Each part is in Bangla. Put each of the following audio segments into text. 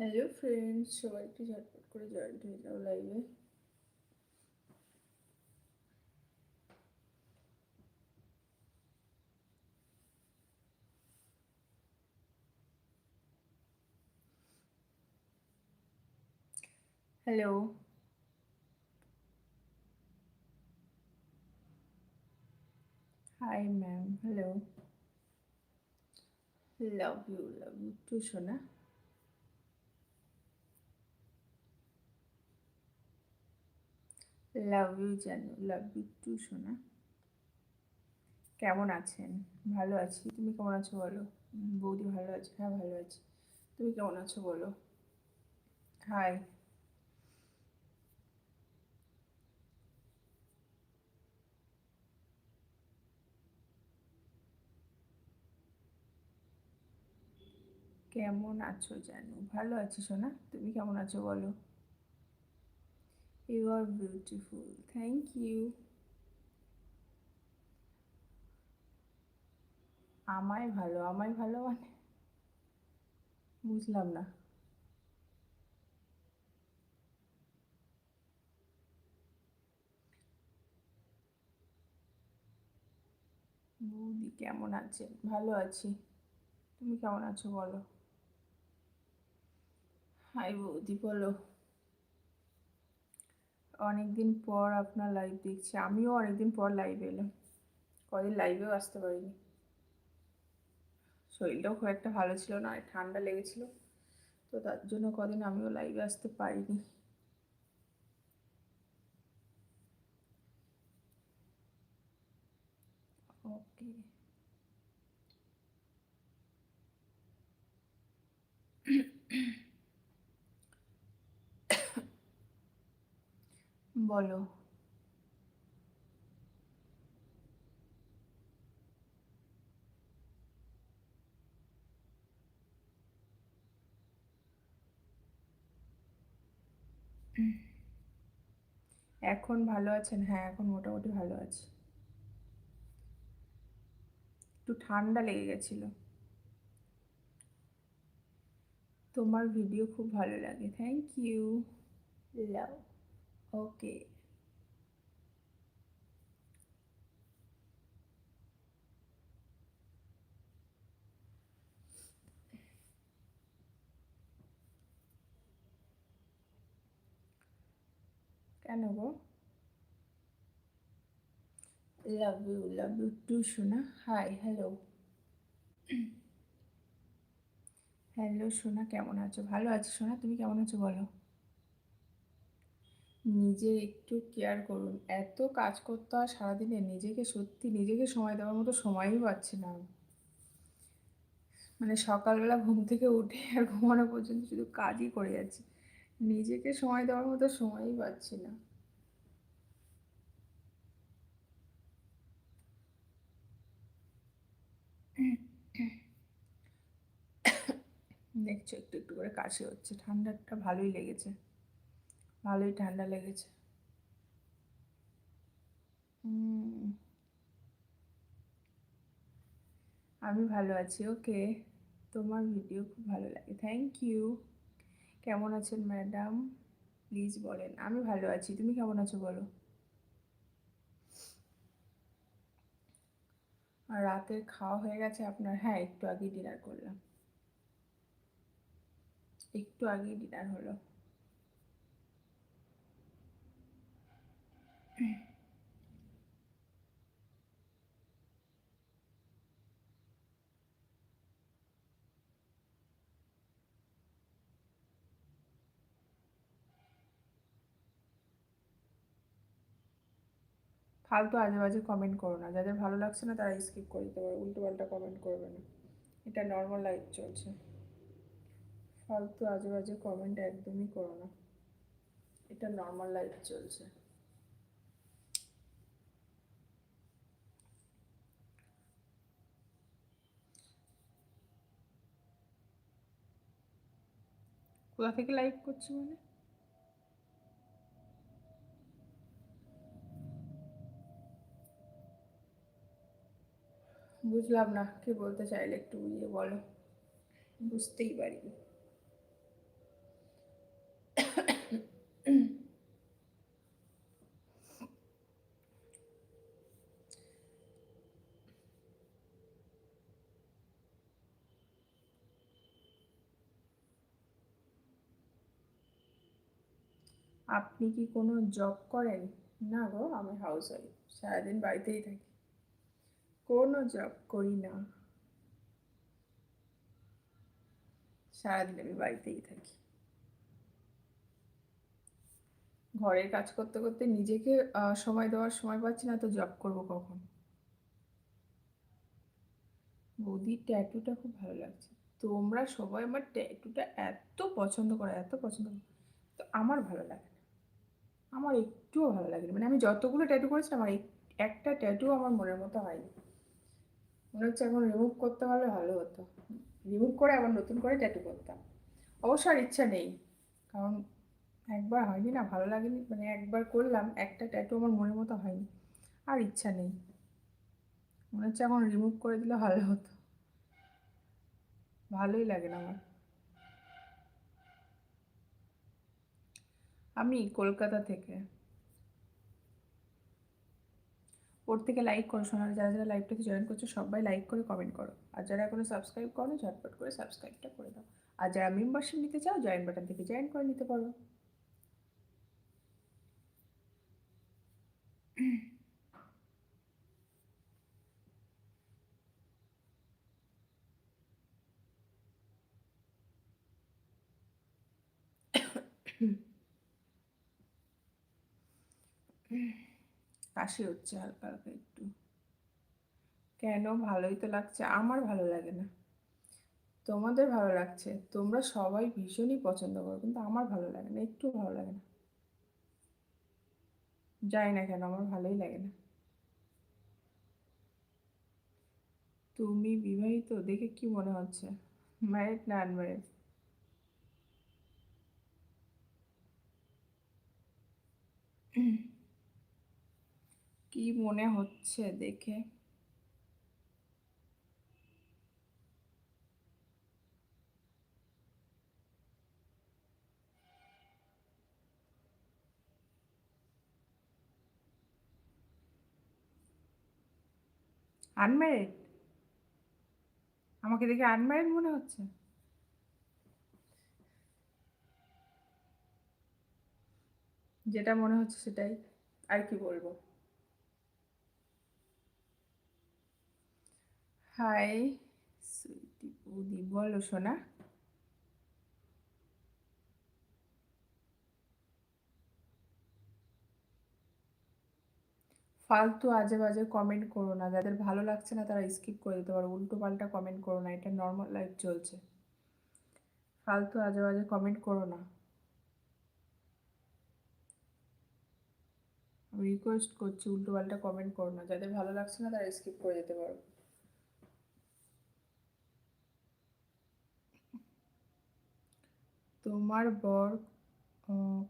হ্যালো ফ্রেন্ডস সবাই একটু ঝটপট করে জয়েন্ট হয়ে যাও লাইভে hello hi ma'am hello love you love you too সোনা লাভ ইউ জানু লাভ ইউ টু সোনা। কেমন আছেন? ভালো আছি। তুমি কেমন আছো বলো? বৌদি ভালো আছে? হ্যাঁ ভালো আছি। তুমি কেমন আছো বলো? হাই কেমন আছো, জানু? ভালো আছি, সোনা। তুমি কেমন আছো বলো? You are beautiful thank you আমায় ভালো আমায় ভালো মানে? বুঝলাম না। বৌদি কেমন আছে? ভালো আছি। তুমি কেমন আছো বলো? হাই বৌদি, বলো। অনেকদিন পর আপনার লাইভ দেখছি। আমিও অনেকদিন পর লাইভ এলাম। কদিন লাইভেও আসতে পারিনি। শরীরটাও খুব একটা ভালো ছিল না ঠান্ডা লেগেছিল। তো তার জন্য কদিন আমিও লাইভে আসতে পারিনি। ওকে বলো। এখন ভালো আছেন? হ্যাঁ এখন মোটামুটি ভালো আছি। একটু ঠান্ডা লেগে গেছিল। তোমার ভিডিও খুব ভালো লাগে। থ্যাংক ইউ লাভ ওকে কেন গো? Love you love you too সোনা। হাই হ্যালো হ্যালো সোনা, কেমন আছো? ভালো আছি সোনা? তুমি কেমন আছো বলো? নিজের একটু কেয়ার করুন। এত কাজ করতে হয় সারাদিনে, নিজেকে সত্যি নিজেকে সময় দেওয়ার মতো সময়ই পাচ্ছি না। মানে সকালবেলা ঘুম থেকে উঠে আর ঘুমানো পর্যন্ত শুধু কাজই করে যাচ্ছি। নিজেকে সময় দেওয়ার মতো সময়ই পাচ্ছি না। দেখছ, একটু একটু করে কাশি হচ্ছে। ঠান্ডাটা ভালোই লেগেছে। ভালোই ঠান্ডা লেগেছে। আমি ভালো আছি ওকে। তোমার ভিডিও খুব ভালো লাগে। থ্যাংক ইউ কেমন আছেন ম্যাডাম প্লিজ বলেন। আমি ভালো আছি। তুমি কেমন আছো বলো? আর রাতের খাওয়া হয়ে গেছে আপনার? হ্যাঁ একটু আগে ডিনার করলাম। একটু আগেই ডিনার হলো। ফালতু আজে বাজে কমেন্ট করো না। যাদের ভালো লাগছে না, তারা স্কিপ করে দিতে পারে। উল্টো পাল্টা কমেন্ট করবে না। এটা নর্মাল লাইফ চলছে। ফালতু আজে বাজে কমেন্ট একদমই করো না। এটা নর্মাল লাইফ চলছে। কোথা থেকে লাইভ করছি মানে? বুঝলাম না, কি বলতে চাইলে একটু বুঝিয়ে বলো। বুঝতেই পারি আপনি কি কোনো জব করেন? না গো, আমি হাউস ওয়াইফ সারাদিন বাড়িতেই থাকি। কোনো জব করি না। সারাদিন আমি বাড়িতেই থাকি। ঘরের কাজ করতে করতে নিজেকে সময় দেওয়ার সময় পাচ্ছি না, তো জব করব কখন? বৌদির ট্যাটুটা খুব ভালো লাগছে। তোমরা সবাই আমার ট্যাটুটা এত পছন্দ করে, এত পছন্দ করে। তো আমার ভালো লাগে। আমার একটুও ভালো লাগে না মানে আমি যতগুলো ট্যাটু করেছি, আমার একটা ট্যাটু আমার মনের মতো হয়নি। মনে হচ্ছে এখন রিমুভ করতে পারলে ভালো হতো। রিমুভ করে আবার নতুন করে ট্যাটু করতাম। অবশ্য আর ইচ্ছা নেই। কারণ একবার হয়নি না, ভালো লাগেনি। মানে একবার করলাম, একটা ট্যাটু আমার মনের মতো হয়নি। আর ইচ্ছা নেই। মনে হচ্ছে এখন রিমুভ করে দিলে ভালো হতো। ভালোই লাগে না আমার। আমি কলকাতা থেকে। ওর থেকে লাইক করো শোনার যারা যারা লাইভটাকে জয়েন করছ, সবাই লাইক করে কমেন্ট করো। আর যারা এখনও সাবস্ক্রাইব করো ঝটপট করে সাবস্ক্রাইবটা করে দাও। আর যারা মেম্বারশিপ নিতে চাও জয়েন বাটন থেকে জয়েন করে নিতে পারো। কাশি হচ্ছে হালকা হালকা একটু। কেন? ভালোই তো লাগছে। আমার ভালো লাগে না। তোমাদের ভালো লাগছে। তোমরা সবাই ভীষণই পছন্দ করো, কিন্তু আমার ভালো লাগে না। একটু ভালো লাগে না। যাই না কেন, আমার ভালোই লাগে না। তুমি বিবাহিত? দেখে কি মনে হচ্ছে? ম্যারিড না আনম্যারিড কি মনে হচ্ছে দেখে? আনম্যারিড আমাকে দেখে আনম্যারিড মনে হচ্ছে? যেটা মনে হচ্ছে সেটাই আর কি বলব। হাই সুইটি বৌদি বলো সোনা। ফালতু আজে বাজে কমেন্ট করো না, যাদের ভালো লাগছে না তারা স্কিপ করে দিতে পারো, উল্টো পাল্টা কমেন্ট করো না, এটা নর্মাল লাইফ চলছে। ফালতু আজে বাজে কমেন্ট করো না। রিকোয়েস্ট করছি, উল্টো পাল্টা কমেন্ট করো না, যাদের ভালো লাগছে না তারা স্কিপ করে দিতে পারো। তোমার বর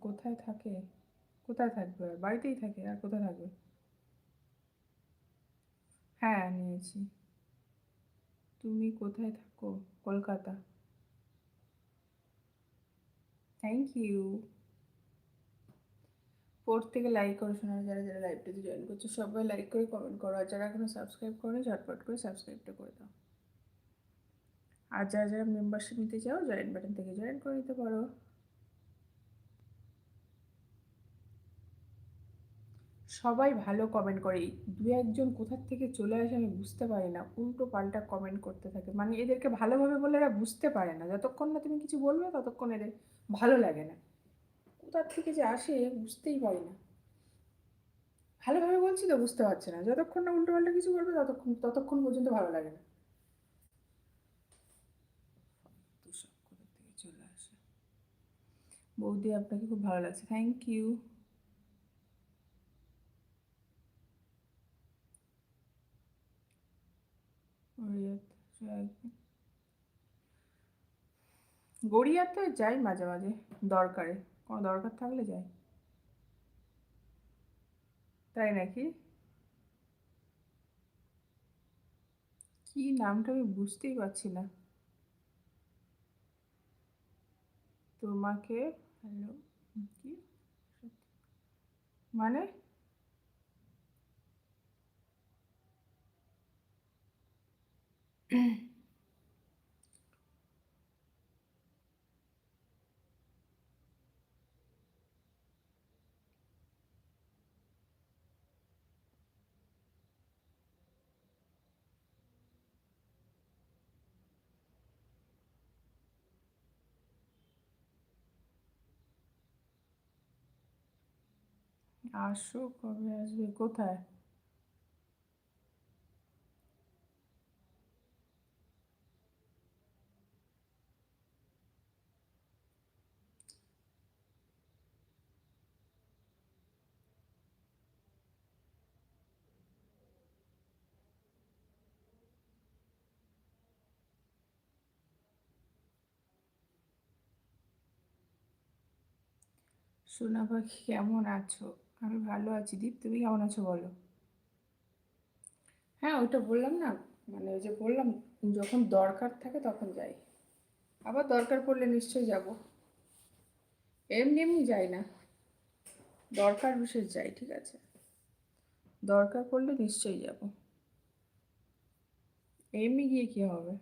কোথায় থাকে? কোথায় থাকবে? বাড়িতেই থাকে আর কোথায় থাকবে? হ্যাঁ নিয়েছি। তুমি কোথায় থাকো? কলকাতা। থ্যাংক ইউ ফোর থেকে লাইক করো শোনা যারা যারা লাইভটাতে জয়েন করছ, সবাই লাইক করে কমেন্ট করো। আর যারা এখনও সাবস্ক্রাইব করো ঝটপট করে সাবস্ক্রাইবটা করে দাও। আর যারা যারা মেম্বারশিপ নিতে চাও জয়েন বাটন থেকে জয়েন করে নিতে পারো। সবাই ভালো কমেন্ট করে। দু একজন কোথার থেকে চলে আসে আমি বুঝতে পারি না। উল্টো পাল্টা কমেন্ট করতে থাকে। মানে এদেরকে ভালোভাবে বলে এরা বুঝতে পারে না। যতক্ষণ না তুমি কিছু বলবে, ততক্ষণ এদের ভালো লাগে না। কোথার থেকে যে আসে বুঝতেই পারি না। ভালোভাবে বলছি তো বুঝতে পারছে না। যতক্ষণ না উল্টো পাল্টা কিছু বলবে, ততক্ষণ ততক্ষণ পর্যন্ত ভালো লাগে না চলে আসে বৌদি, আপনাকে খুব ভালো লাগছে। থ্যাংক ইউ গড়িয়াতে যাই মাঝে মাঝে, দরকারে। কোনো দরকার থাকলে যাই। তাই নাকি? কি নামটা আমি বুঝতেই পারছি না। তোমাকে হ্যালো কি? মানে? mm আসো কবে আসবে কোথায়? সোনা পাখি কেমন আছো? আমি ভালো আছি। দীপ, তুমি কেমন আছো বলো? হ্যাঁ ওইটা বললাম না মানে ওই যে বললাম, যখন দরকার থাকে তখন যাই। আবার দরকার পড়লে নিশ্চয়ই যাব। এমনি এমনি যাই না। দরকার বিশেষ যাই, ঠিক আছে? দরকার পড়লে নিশ্চয়ই যাব। এমনি গিয়ে কী হবে?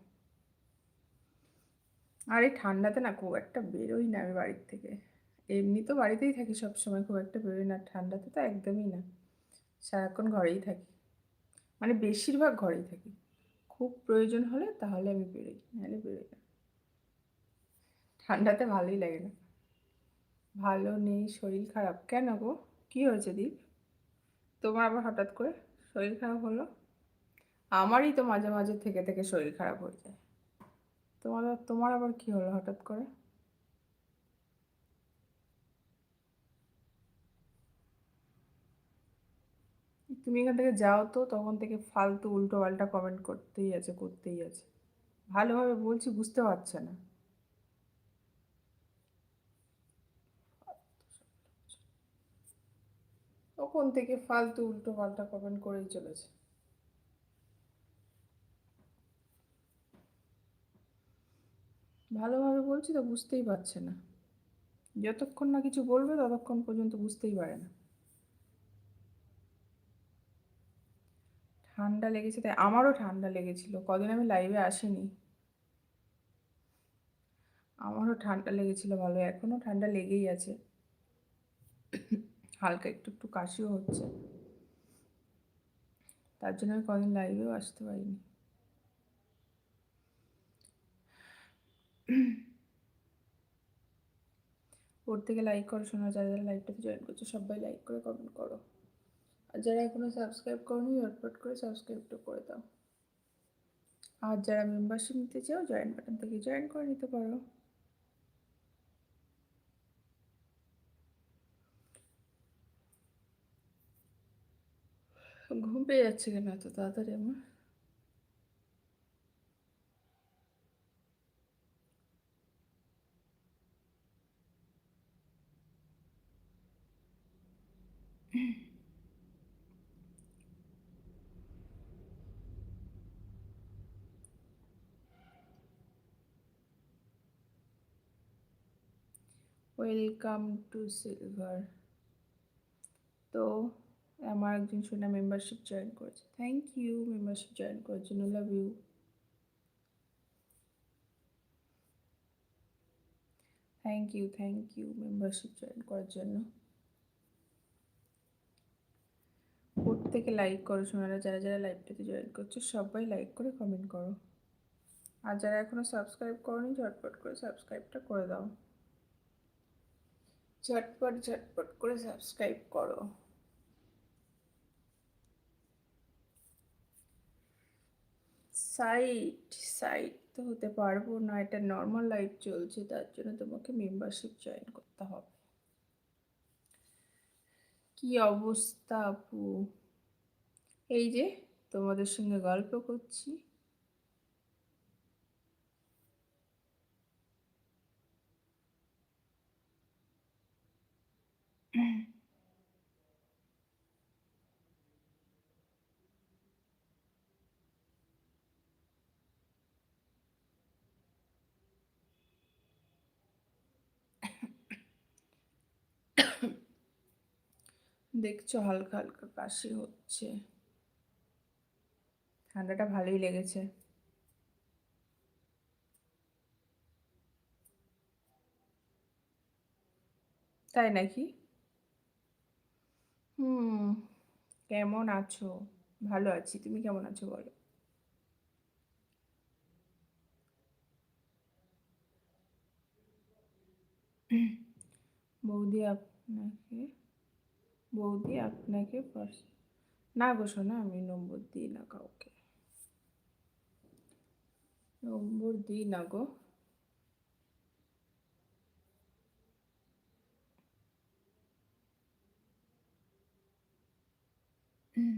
আর এই ঠান্ডাতে না খুব একটা বেরোই না আমি বাড়ির থেকে। এমনি তো বাড়িতেই থাকি সব সময় খুব একটা বেরোই না। ঠান্ডাতে তো একদমই না। সারাক্ষণ ঘরেই থাকি। মানে বেশিরভাগ ঘরেই থাকি। খুব প্রয়োজন হলে তাহলে আমি বেরোই, নাহলে বেরোই না। ঠান্ডাতে ভালোই লাগে না। ভালো নেই, শরীর খারাপ। কেন গো? কী হয়েছে দীপ? তোমার আবার হঠাৎ করে শরীর খারাপ হলো? আমারই তো মাঝে মাঝে থেকে থেকে শরীর খারাপ হয়ে যায়। তোমার তোমার আবার কী হলো হঠাৎ করে? তুমি এখান থেকে যাও তো, তখন থেকে ফালতু উল্টো পাল্টা কমেন্ট করতেই আছে করতেই আছে। ভালোভাবে বলছি, বুঝতে পারছে না। তখন থেকে ফালতু উল্টো পাল্টা কমেন্ট করেই চলেছে। ভালোভাবে বলছি তো বুঝতেই পারছে না। যতক্ষণ না কিছু বলবে, ততক্ষণ পর্যন্ত বুঝতেই পারে না। ঠান্ডা লেগেছে, তাই আমারও ঠান্ডা লেগেছিল। কদিন আমি লাইভে আসিনি। আমারও ঠান্ডা লেগেছিল ভালো এখনও ঠান্ডা লেগেই আছে। হালকা একটু একটু কাশিও হচ্ছে। তার জন্য আমি কদিন লাইভেও আসতে পারিনি। ওর থেকে লাইক করো শোনা যারা যারা লাইভটাতে জয়েন করছ, সবাই লাইক করে কমেন্ট করো। আর যারা এখনও সাবস্ক্রাইব করনি, ঝটপট করে সাবস্ক্রাইবটা করে দাও। আর যারা মেম্বারশিপ নিতে চাও জয়েন বাটন থেকে জয়েন করে নিতে পারো। ঘুম পেয়ে যাচ্ছে কেন এত তাড়াতাড়ি আমার? ওয়েলকাম টু সিলভার তো আমার একজন সোনা মেম্বারশিপ জয়েন করেছে। থ্যাংক ইউ মেম্বারশিপ জয়েন করার জন্য love you thank you thank you membership join করার জন্য। প্রত্যেকে লাইক করো সোনারা, যারা যারা লাইভটাতে জয়েন করছ, সবাই লাইক করে কমেন্ট করো। আর যারা এখনও সাবস্ক্রাইব করনি, ঝটপট করে সাবস্ক্রাইবটা করে দাও। ঝটপট ঝটপট করে সাবস্ক্রাইব করো। সাইট সাইট তো হতে পারব না, এটা নর্মাল লাইভ চলছে, তার জন্য তোমাকে মেম্বারশিপ জয়েন করতে হবে। কি অবস্থা আপু? এই যে তোমাদের সঙ্গে গল্প করছি। দেখছ হালকা হালকা কাশি হচ্ছে। ঠান্ডাটা ভালোই লেগেছে। তাই নাকি? হুম। কেমন আছো? ভালো আছি। তুমি কেমন আছো বলো? বৌদি আপনাকে বৌদি আপনাকে না গো শোনা আমি নম্বর দিই না কাউকে। নম্বর দিই না গো। হুম